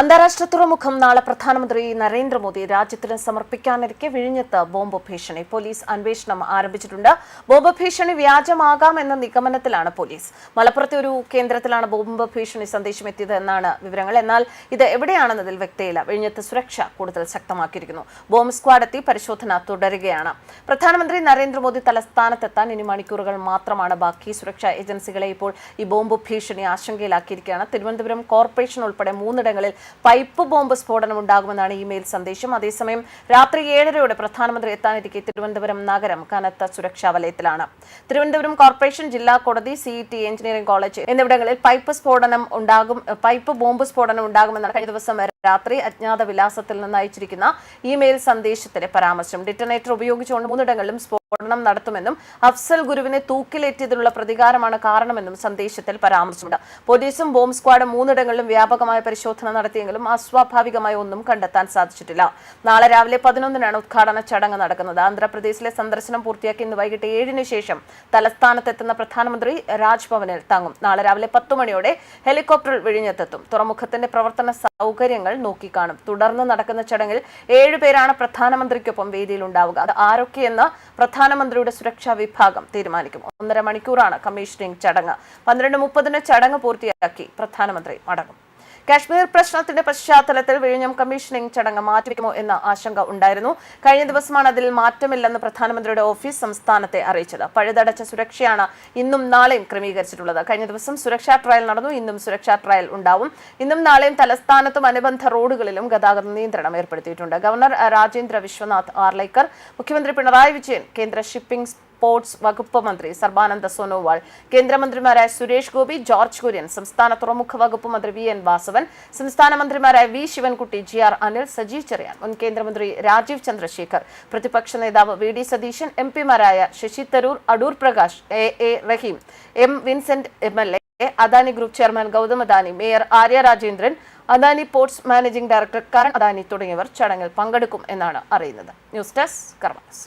അന്താരാഷ്ട്ര തുറമുഖം നാളെ പ്രധാനമന്ത്രി നരേന്ദ്രമോദി രാജ്യത്തിന് സമർപ്പിക്കാനിരിക്കെ വിഴിഞ്ഞത്ത് ബോംബ് ഭീഷണി. പോലീസ് അന്വേഷണം ആരംഭിച്ചിട്ടുണ്ട്. ബോംബ് ഭീഷണി വ്യാജമാകാമെന്ന നിഗമനത്തിലാണ് പോലീസ്. മലപ്പുറത്തെ ഒരു കേന്ദ്രത്തിലാണ് ബോംബ് ഭീഷണി സന്ദേശം എത്തിയത് എന്നാണ് വിവരങ്ങൾ. എന്നാൽ ഇത് എവിടെയാണെന്നതിൽ വ്യക്തയില്ല. വിഴിഞ്ഞത്ത് സുരക്ഷ കൂടുതൽ ശക്തമാക്കിയിരിക്കുന്നു. ബോംബ് സ്ക്വാഡ് എത്തി പരിശോധന തുടരുകയാണ്. പ്രധാനമന്ത്രി നരേന്ദ്രമോദി തലസ്ഥാനത്തെത്താൻ ഇനി മണിക്കൂറുകൾ മാത്രമാണ് ബാക്കി. സുരക്ഷാ ഏജൻസികളെ ഇപ്പോൾ ഈ ബോംബ് ഭീഷണി ആശങ്കയിലാക്കിയിരിക്കുകയാണ്. തിരുവനന്തപുരം കോർപ്പറേഷൻ ഉൾപ്പെടെ മൂന്നിടങ്ങളിൽ പൈപ്പ് ബോംബ് സ്ഫോടനം ഉണ്ടാകുമെന്നാണ് ഇമെയിൽ സന്ദേശം. അതേസമയം രാത്രി ഏഴരയോടെ പ്രധാനമന്ത്രി എത്താനിരിക്കെ തിരുവനന്തപുരം നഗരം കനത്ത സുരക്ഷാ വലയത്തിലാണ്. തിരുവനന്തപുരം കോർപ്പറേഷൻ ജില്ലാ കോടതി സിഇടി എഞ്ചിനീയറിംഗ് കോളേജ് എന്നിവിടങ്ങളിൽ പൈപ്പ് സ്ഫോടനം ഉണ്ടാകും പൈപ്പ് ബോംബ് സ്ഫോടനം ഉണ്ടാകുമെന്നാണ് കഴിഞ്ഞ ദിവസം രാത്രി അജ്ഞാത വിലാസത്തിൽ നിന്ന് അയച്ചിരിക്കുന്ന ഇമെയിൽ സന്ദേശത്തിലെ പരാമർശം. ഡിറ്റനേറ്റർ ഉപയോഗിച്ചുകൊണ്ട് മൂന്നിടങ്ങളിലും സ്ഫോടനം നടത്തുമെന്നും അഫ്സൽ ഗുരുവിനെ തൂക്കിലേറ്റിയതിനുള്ള പ്രതികാരമാണ് കാരണമെന്നും സന്ദേശത്തിൽ പരാമർശമുണ്ട്. പോലീസും ബോംബ് സ്ക്വാഡും മൂന്നിടങ്ങളിലും വ്യാപകമായ പരിശോധന നടത്തിയെങ്കിലും അസ്വാഭാവികമായ ഒന്നും കണ്ടെത്താൻ സാധിച്ചിട്ടില്ല. നാളെ രാവിലെ പതിനൊന്നിനാണ് ഉദ്ഘാടന ചടങ്ങ് നടക്കുന്നത്. ആന്ധ്രാപ്രദേശിലെ സന്ദർശനം പൂർത്തിയാക്കി ഇന്ന് വൈകിട്ട് ഏഴിന് ശേഷം തലസ്ഥാനത്തെത്തുന്ന പ്രധാനമന്ത്രി രാജ്ഭവനിൽ തങ്ങും. നാളെ രാവിലെ പത്തു മണിയോടെ ഹെലികോപ്റ്ററിൽ വിഴിഞ്ഞത്തെത്തും. തുറമുഖത്തിന്റെ പ്രവർത്തന സൗകര്യങ്ങൾ നോക്കിക്കാണും. തുടർന്ന് നടക്കുന്ന ചടങ്ങിൽ ഏഴുപേരാണ് പ്രധാനമന്ത്രിക്കൊപ്പം വേദിയിൽ ഉണ്ടാവുക അത് ആരൊക്കെയെന്ന് പ്രധാനമന്ത്രിയുടെ സുരക്ഷാ വിഭാഗം തീരുമാനിക്കും ഒന്നര മണിക്കൂറാണ് കമ്മീഷനിങ് ചടങ്ങ്. പന്ത്രണ്ട് മുപ്പതിന് ചടങ്ങ് പൂർത്തിയാക്കി പ്രധാനമന്ത്രി മടങ്ങും. കാശ്മീർ പ്രശ്നത്തിന്റെ പശ്ചാത്തലത്തിൽ വിഴിഞ്ഞം കമ്മീഷനിംഗ് ചടങ്ങ് മാറ്റിവെക്കുമോ എന്ന ആശങ്ക ഉണ്ടായിരുന്നു. കഴിഞ്ഞ ദിവസമാണ് അതിൽ മാറ്റമില്ലെന്ന് പ്രധാനമന്ത്രിയുടെ ഓഫീസ് സംസ്ഥാനത്തെ അറിയിച്ചത്. പഴുതടച്ച സുരക്ഷയാണ് ഇന്നും നാളെയും ക്രമീകരിച്ചിട്ടുള്ളത്. കഴിഞ്ഞ ദിവസം സുരക്ഷാ ട്രയൽ നടന്നു. ഇന്നും സുരക്ഷാ ട്രയൽ ഉണ്ടാവും. ഇന്നും നാളെയും തലസ്ഥാനത്തും അനുബന്ധ റോഡുകളിലും ഗതാഗത നിയന്ത്രണം ഏർപ്പെടുത്തിയിട്ടുണ്ട്. ഗവർണർ രാജേന്ദ്ര വിശ്വനാഥ് ആർലൈക്കർ മുഖ്യമന്ത്രി പിണറായി വിജയൻ കേന്ദ്ര ഷിപ്പിംഗ് സ്പോർട്സ് വകുപ്പ് മന്ത്രി സർബാനന്ദ സോനോവാൾ കേന്ദ്രമന്ത്രിമാരായ സുരേഷ് ഗോപി ജോർജ് കുര്യൻ സംസ്ഥാന തുറമുഖ വകുപ്പ് മന്ത്രി വി എൻ വാസവൻ സംസ്ഥാന മന്ത്രിമാരായ V Sivankutty G R Anil Sajeev Cherian മുൻ കേന്ദ്രമന്ത്രി രാജീവ് ചന്ദ്രശേഖർ പ്രതിപക്ഷ നേതാവ് V D Satheesan M പിമാരായ Shashi Tharoor Adoor Prakash A A Rahim M Vincent M L A Adani group chairman Gautam Adani mayor Arya Rajendran Adani ports managing director Karan Adani തുടങ്ങിയവർ ചടങ്ങിൽ പങ്കെടുക്കും എന്നാണ് അറിയുന്നത്. News desk karmas